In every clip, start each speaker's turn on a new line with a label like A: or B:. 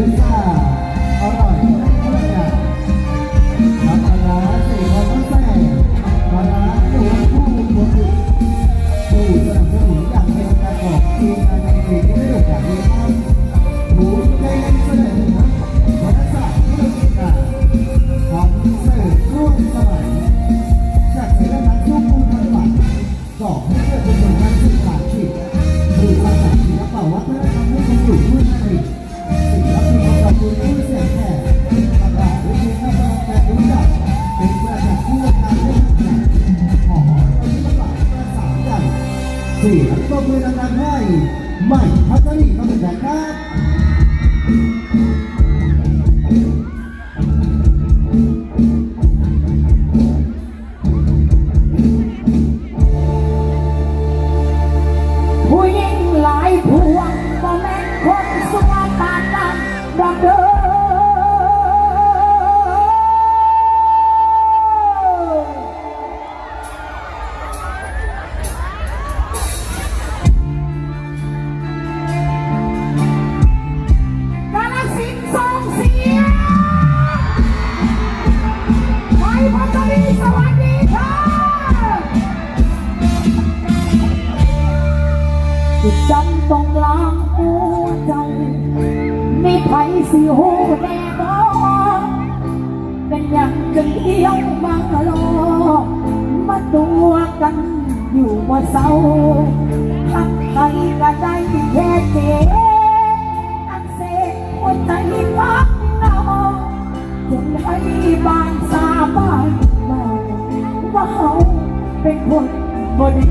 A: Goodbye. สลายตาดำดำเดิ ใครสิฮู้แน่บอ่เป็นห
B: ยังกันเดียวมาโลมาตัวกันอยู่บ่เศร้าหักใครก็ได้แค่เจ๊บอันเสกหัวใจพักน้องนให้บ้านสาบ้านมาว่าเขาเป็นคนบดี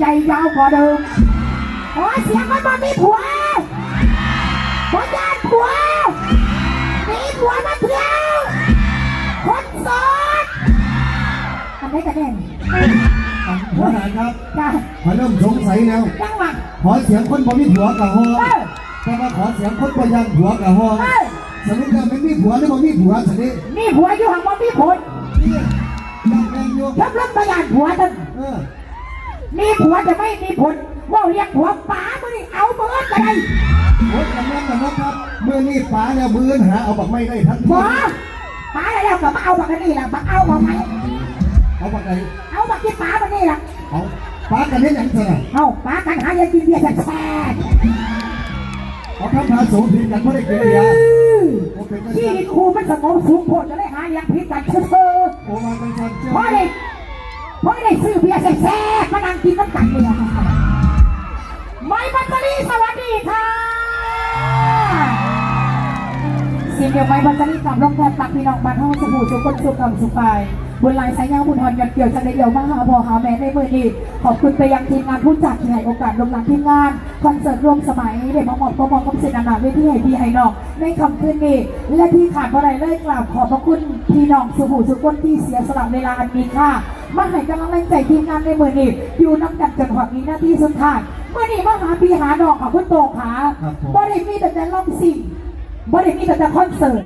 B: ใจยาวกว่าเดิมขอเสียงมันมามีผัวขอญาติผัว มีผัวมาเที่ยวคนโสดอันนี้กันแน่น
A: หัวหน้าครับ
B: จ้า
A: ขอเริ่มสงสัยแล้ว
B: จังหวะ
A: ขอเสียงคนบ่มีผัวกับฮอ
B: เออ
A: แต่ว่าขอเสียงคนบ่ยังผัวกับฮอ
B: เออ
A: สรุปแล้วไม่มีผัวหรือบ่มีผัวสินี่
B: มีผัวอยู่ห่างบ่มีผล
A: ยังแรงอยู่
B: ยับรถประหยัดผัวท่าน
A: เออ
B: มีผัวจะไม่มีผลว่าเรียกผัวป๋ามึงนี่เอาเบิร์ดกันเลย
A: โอ๊ยกำลังกันนะครับเมื่อนี้ป๋าแล้วมือหาเอาบักไม่ได้ทัน
B: หม
A: ที
B: อป๋าอะไรแล้วก็มาเอาบักกันนี่แหละบักเอาบักไหม
A: เอาบักไหน
B: เอาบักที่ป๋าบักนี่แหละ
A: เอาป๋ากันเฮ็ดหยังซะน่ะ
B: เอาป๋ากันหายังกินเบียร์แช่
A: เอาคำพาสูงผิดกันบ่ได้กินเบียร์โอเคก็
B: ที่
A: จะ
B: นี่ครูมันสงบสูงโพดจะได้หายังพิษกันเชื่อ
A: โอ้ เพ
B: ราะได้ซื้อเบียร์แช่บมานั่งกินน้ำกันเนี่ยไม่บัตเตอรี่สวัสดีค่ะเสียงเดียวไม่บัตเตอรี่กับลงแทนตักพี่น้องบ้านห้องสบู่สุขคนสุขกำสุขไปบนลายสายยางบุญทอนกันเกี่ยวจะได้เดียวมาหาพอหาแม่ในมือนี้ขอบคุณไปยังทีมงานผู้จัดที่ให้โอกาสลงหลังทีมงานคอนเสิร์ตร่วมสมัยเด็กมองมองก็มองกับเสนานาเวทีให้พี่ให้น้องในคำคืนนี้และที่ขาดบ่ได้เลยกราบขอบพระคุณพี่น้องสุขูสุขคนที่เสียสละเวลาอันมีค่า มาให้กำลังใจทีมงานในมือนี้อยู่น้ำกันจนหอดนี้หน้าที่สุดท้ายเมื่อนี้มาหาพี่หาน้องค่ะคุณโตขาบ่ได้มีแต่แต่ร้องสิ่งบ่ได้มีแต่แต่คอนเสิร์ต